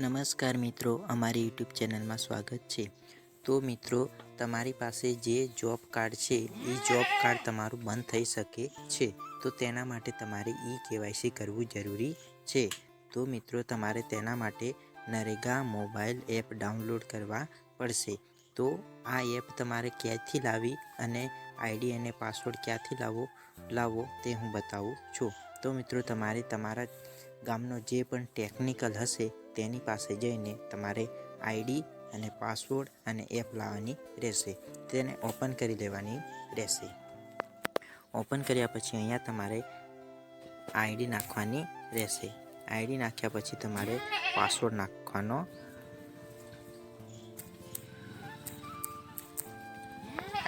નમસ્કાર મિત્રો, અમારી યુટ્યુબ ચેનલમાં સ્વાગત છે. તો મિત્રો, તમારી પાસે જે જોબ કાર્ડ છે, એ જોબ કાર્ડ તમારું બંધ થઈ શકે છે. તો તેના માટે તમારે ઈ કેવાયસી કરવું જરૂરી છે. તો મિત્રો, તમારે તેના માટે નરેગા મોબાઈલ એપ ડાઉનલોડ કરવા પડશે. તો આ એપ તમારે ક્યાંથી લાવી અને આઈડી અને પાસવર્ડ ક્યાંથી લાવો લાવો તે હું બતાવું છું. તો મિત્રો, તમારે તમારા ગામનો જે પણ ટેકનિકલ હશે તેની પાસે જઈને તમારે આઈડી અને પાસવર્ડ અને એપ લાવવાની રહેશે. તેને ઓપન કરી લેવાની રહેશે. ઓપન કર્યા પછી અહીંયા તમારે આઈડી નાખવાની રહેશે. આઈડી નાખ્યા પછી તમારે પાસવર્ડ નાખવાનો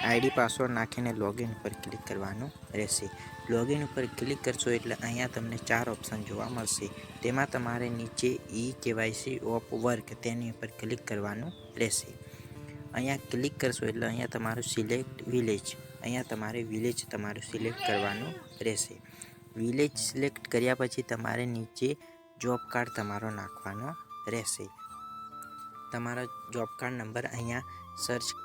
આઈડી, પાસવર્ડ નાખીને લોગિન ઉપર ક્લિક કરવાનું રહેશે. લોગિન ઉપર ક્લિક કરશો એટલે અહીંયા તમને ચાર ઓપ્શન જોવા મળશે. તેમાં તમારે નીચે ઈ કેવાયસી ઓફ વર્ક તેની ઉપર ક્લિક કરવાનું રહેશે. અહીંયા ક્લિક કરશો એટલે અહીંયા તમારું સિલેક્ટ વિલેજ, અહીંયા તમારે વિલેજ તમારું સિલેક્ટ કરવાનું રહેશે. વિલેજ સિલેક્ટ કર્યા પછી તમારે નીચે જોબ કાર્ડ તમારો નાખવાનો રહેશે. તમારો જોબ કાર્ડ નંબર અહીંયા સર્ચ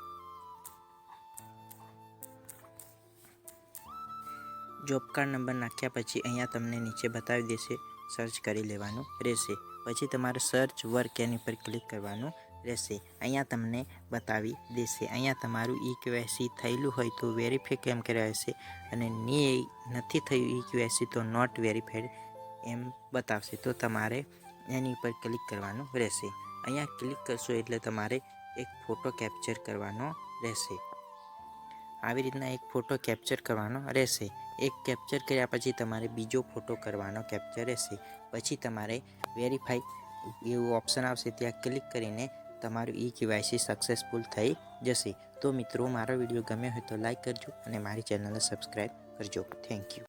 જોબ કાર્ડ નંબર નાખ્યા પછી અહીંયા તમને નીચે બતાવી દેશે સર્ચ કરી લેવાનું રહેશે. પછી તમારે સર્ચ વર્ક એની પર ક્લિક કરવાનું રહેશે. અહીંયા તમને બતાવી દેશે. અહીંયા તમારું ઈ કેવાયસી થયેલું હોય તો વેરીફાઈ કેમ કર્યા હશે અને ની નથી થયું ઈ કેવાયસી તો નોટ વેરીફાઈડ એમ બતાવશે. તો તમારે એની ઉપર ક્લિક કરવાનું રહેશે. અહીંયા ક્લિક કરશો એટલે તમારે એક ફોટો કેપ્ચર કરવાનો રહેશે. આવી રીતના એક ફોટો કેપ્ચર કરવાનો રહેશે. એક કેપ્ચર કર્યા પછી તમારે બીજો ફોટો કરવાનો કેપ્ચર રહેશે. પછી તમારે વેરીફાઈ એવું ઓપ્શન આવશે, ત્યાં ક્લિક કરીને તમારું ઈ કેવાયસી સક્સેસફુલ થઈ જશે. તો મિત્રો, મારો વીડિયો ગમ્યો હોય તો લાઈક કરજો અને મારી ચેનલને સબસ્ક્રાઈબ કરજો. Thank you